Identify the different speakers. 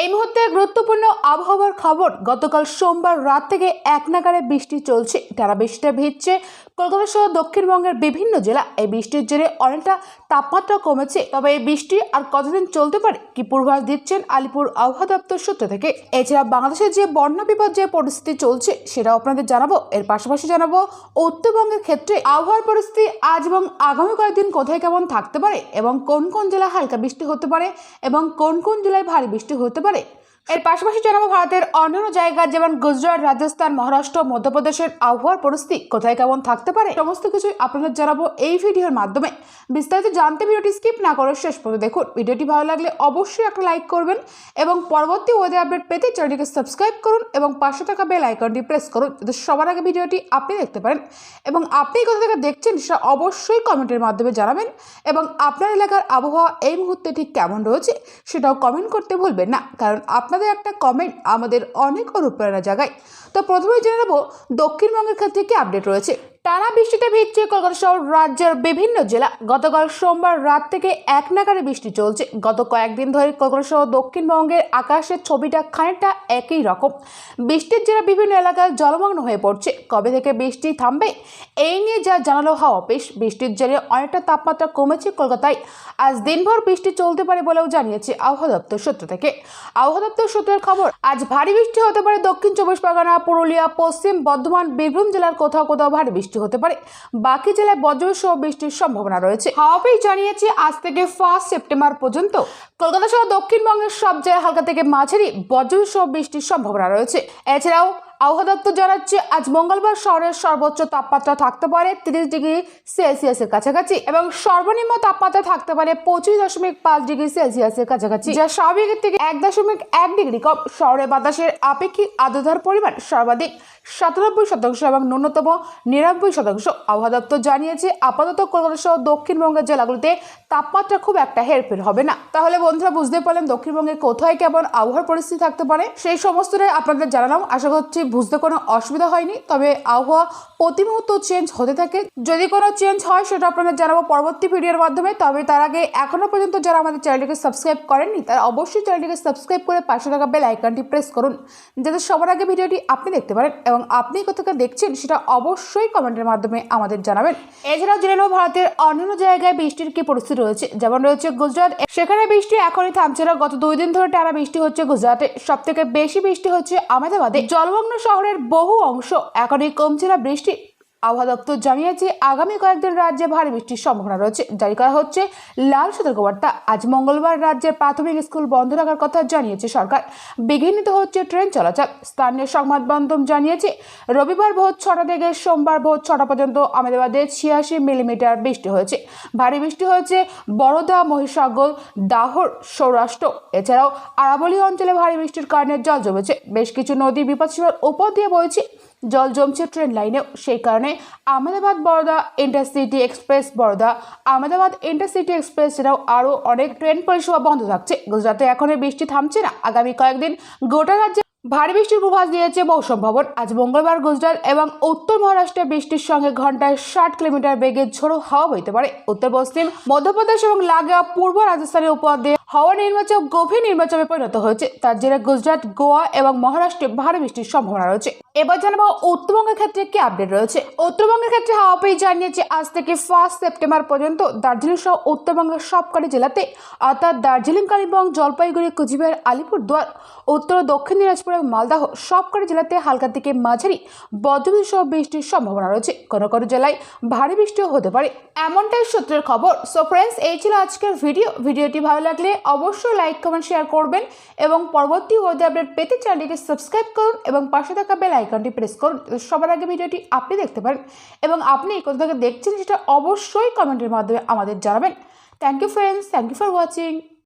Speaker 1: এই মুহূর্তে গুরুত্বপূর্ণ আবহাওয়ার খবর। গতকাল সোমবার রাত থেকে এক নাগারে বৃষ্টি চলছে। টানা বৃষ্টিতে ভিজছে কলকাতা সহ দক্ষিণবঙ্গের বিভিন্ন জেলা। এই বৃষ্টির জেরে অনেকটা তাপমাত্রা কমেছে। তবে এই বৃষ্টি আর কতদিন চলতে পারে কি পূর্বাভাস দিচ্ছেন আলিপুর আবহাওয়া দপ্তর সূত্র থেকে। এছাড়া বাংলাদেশের যে বন্যা বিপদ, যে পরিস্থিতি চলছে সেটাও আপনাদের জানাব। এর পাশাপাশি জানাব, উত্তরবঙ্গের ক্ষেত্রে আবহাওয়ার পরিস্থিতি আজ এবং আগামী কয়েকদিন কোথায় কেমন থাকতে পারে এবং কোন কোন জেলায় হালকা বৃষ্টি হতে পারে এবং কোন কোন জেলায় ভারী বৃষ্টি হতে পারে বলে এর পাশাপাশি জানাব ভারতের অন্যান্য জায়গা যেমন গুজরাট, রাজস্থান, মহারাষ্ট্র, মধ্যপ্রদেশের আবহাওয়ার পরিস্থিতি কোথায় কেমন থাকতে পারে, সমস্ত কিছুই আপনাদের জানাব এই ভিডিওর মাধ্যমে। বিস্তারিত জানতে ভিডিওটি স্কিপ না করে শেষ পর্যন্ত দেখুন। ভিডিওটি ভালো লাগলে অবশ্যই একটা লাইক করবেন এবং পরবর্তী ওয়েদার আপডেট পেতে চ্যানেলটিকে সাবস্ক্রাইব করুন এবং পাশে থাকা বেল আইকনটি প্রেস করুন, যাতে সবার আগে ভিডিওটি আপনি দেখতে পারেন। এবং আপনি কোথা থেকে দেখছেন সেটা অবশ্যই কমেন্টের মাধ্যমে জানাবেন এবং আপনার এলাকার আবহাওয়া এই মুহূর্তে ঠিক কেমন রয়েছে সেটাও কমেন্ট করতে ভুলবেন না। কারণ আপনাদের একটা কমেন্ট আমাদের অনেক অনুপ্রেরণা জাগায় তো প্রথমেই জেনে নেব দক্ষিণবঙ্গের ক্ষেত্রে কি আপডেট রয়েছে? টানা বৃষ্টিতে ভিজছে কলকাতা সহ রাজ্যের বিভিন্ন জেলা। গতকাল সোমবার রাত থেকে এক নাগারে বৃষ্টি চলছে। গত কয়েকদিন ধরে কলকাতা সহ দক্ষিণবঙ্গের আকাশের ছবিটা খানিকটা একই রকম। বৃষ্টির জেলা বিভিন্ন এলাকায় জলমগ্ন হয়ে পড়ছে। কবে থেকে বৃষ্টি থামবে, এই নিয়ে যা জানালো হাওয়া অফিস, বৃষ্টির জেলে অনেকটা তাপমাত্রা কমেছে কলকাতায়। আজ দিনভর বৃষ্টি চলতে পারে বলেও জানিয়েছে আবহাওয়া দপ্তর সূত্র থেকে। আবহাওয়া দপ্তর সূত্রের খবর, আজ ভারী বৃষ্টি হতে পারে দক্ষিণ চব্বিশ পরগনা, পুরুলিয়া, পশ্চিম বর্ধমান, বীরভূম জেলার কোথাও কোথাও ভারী বৃষ্টি হতে পারে। বাকি জেলায় বজ্রসহ বৃষ্টির সম্ভাবনা রয়েছে। হাওয়া অফিস জানিয়েছে, আজ থেকে ফার্স্ট সেপ্টেম্বর পর্যন্ত কলকাতা সহ দক্ষিণবঙ্গের সব জায়গায় হালকা থেকে মাঝারি বজ্রসহ বৃষ্টির সম্ভাবনা রয়েছে। এছাড়াও আবহাওয়া দপ্তর জানাচ্ছে, আজ মঙ্গলবার শহরের সর্বোচ্চ তাপমাত্রা থাকতে পারে তিরিশ ডিগ্রি সেলসিয়াসের কাছাকাছি এবং সর্বনিম্ন তাপমাত্রা থাকতে পারে পঁচিশ দশমিক পাঁচ ডিগ্রি সেলসিয়াসের কাছাকাছি, যা স্বাভাবিকের থেকে এক দশমিক এক ডিগ্রি কম। শহরে বাতাসের আপেক্ষিক আর্দ্রতার পরিমাণ সর্বাধিক। সাতানব্বই শতাংশ এবং ন্যূনতম নিরানব্বই শতাংশ। আবহাওয়া দপ্তর জানিয়েছে, আপাতত কলকাতা সহ দক্ষিণবঙ্গের জেলাগুলিতে তাপমাত্রা খুব একটা হেরফের হবে না। তাহলে বন্ধুরা বুঝতে পারলেন দক্ষিণবঙ্গে কোথায় কেমন আবহাওয়ার পরিস্থিতি থাকতে পারে। সেই সমস্তটাই আপনাদের জানালাম। আশা করছি বুঝতে কোনো অসুবিধা হয়নি। তবে আবহাওয়া প্রতি মুহূর্ত চেঞ্জ হতে থাকে। যদি কোনো চেঞ্জ হয়, সেটা আপনাদের জানাব পরবর্তী ভিডিওর মাধ্যমে। তবে তার আগে এখনও পর্যন্ত যারা আমাদের চ্যানেলটিকে সাবস্ক্রাইব করেননি, তারা অবশ্যই চ্যানেলটিকে সাবস্ক্রাইব করে পাশে থাকা বেল আইকনটি প্রেস করুন। যাতে সবার আগে ভিডিওটি আপনি দেখতে পারেন এবং আপনি কোথাও দেখছেন সেটা অবশ্যই কমেন্টের মাধ্যমে আমাদের জানাবেন। এছাড়াও জেনে নেব ভারতের অন্যান্য জায়গায় বৃষ্টির কি পরিস্থিতি রয়েছে। যেমন রয়েছে গুজরাট। সেখানে বৃষ্টি এখনই থামছে না। গত দুই দিন ধরে টানা বৃষ্টি হচ্ছে গুজরাটে। সব থেকে বেশি বৃষ্টি হচ্ছে আহমেদাবাদে। জলমগ্ন শহরের বহু অংশ এখনই কমছে না বৃষ্টি। আবহাওয়া দপ্তর জানিয়েছে, আগামী কয়েকদিন রাজ্যে ভারী বৃষ্টির সম্ভাবনা রয়েছে। জারি করা হচ্ছে লাল সতর্কবার্তা। আজ মঙ্গলবার রাজ্যের প্রাথমিক স্কুল বন্ধ রাখার কথা জানিয়েছে সরকার। বিঘ্নিত হচ্ছে ট্রেন চলাচল। স্থানীয় সংবাদ মাধ্যম জানিয়েছে, রবিবার ভোর ছটা থেকে সোমবার ভোর ছটা পর্যন্ত আহমেদাবাদে ছিয়াশি মিলিমিটার বৃষ্টি হয়েছে। ভারী বৃষ্টি হয়েছে বড়দা মহিসাগর, দাহর, সৌরাষ্ট্র। এছাড়াও আরাবলী অঞ্চলে ভারী বৃষ্টির কারণে জল জমেছে। বেশ কিছু নদী বিপদসীমার উপর দিয়ে বইছে। জল জমছে ট্রেন লাইনেও সেই কারণে Ahmedabad Baroda intercity express Baroda. Ahmedabad intercity express এছাড়াও আরও অনেক ট্রেন পরিষেবা বন্ধ থাকছে। গুজরাটে এখন এই বৃষ্টি থামছে না। আগামী কয়েকদিন গোটা রাজ্যে ভারী বৃষ্টির পূর্বাভাস দিয়েছে মৌসুম ভবন। আজ মঙ্গলবার গুজরাট এবং উত্তর মহারাষ্ট্রে বৃষ্টির সঙ্গে ঘন্টায় ষাট কিলোমিটার বেগে ঝোড়ো হাওয়া বইতে পারে। উত্তর পশ্চিম মধ্যপ্রদেশ এবং লাগোয়া পূর্ব রাজস্থানের উপর দিয়ে হাওয়া নির্বাচক, গভীর নির্বাচনে পরিণত হয়েছে। তার জেরে গুজরাট, গোয়া এবং মহারাষ্ট্রে ভারী বৃষ্টির সম্ভাবনা রয়েছে। এবার জানাব উত্তরবঙ্গের ক্ষেত্রে কি আপডেট রয়েছে। উত্তরবঙ্গের ক্ষেত্রে হাওয়া জানিয়েছে, আজ থেকে ফার্স্ট সেপ্টেম্বর পর্যন্ত দার্জিলিং সহ উত্তরবঙ্গের সবকটি জেলাতে, অর্থাৎ দার্জিলিং, কালিম্পং, জলপাইগুড়ি, কুচবিহার, আলিপুরদুয়ার, উত্তর দক্ষিণ দিনাজপুর এবং মালদাহ সবকটি জেলাতে হালকা থেকে মাঝারি বজ্রবিদ্যুৎ সহ বৃষ্টির সম্ভাবনা রয়েছে। কোনো কোনো জেলায় ভারী বৃষ্টিও হতে পারে। এমনটাই সূত্রের খবর। সো ফ্রেন্ডস এই ছিল আজকের ভিডিও ভিডিওটি ভালো লাগলে অবশ্যই লাইক কমেন্ট শেয়ার করবেন এবং পরবর্তী ওয়েদার আপডেট পেতে চ্যানেলটিকে সাবস্ক্রাইব করুন এবং পাশে থাকা বেল আইকনটি প্রেস করুন সবার আগে ভিডিওটি আপনি দেখতে পারেন এবং আপনি কোথা থেকে দেখছেন সেটা অবশ্যই কমেন্টের মাধ্যমে আমাদের জানাবেন। Thank you friends thank you for watching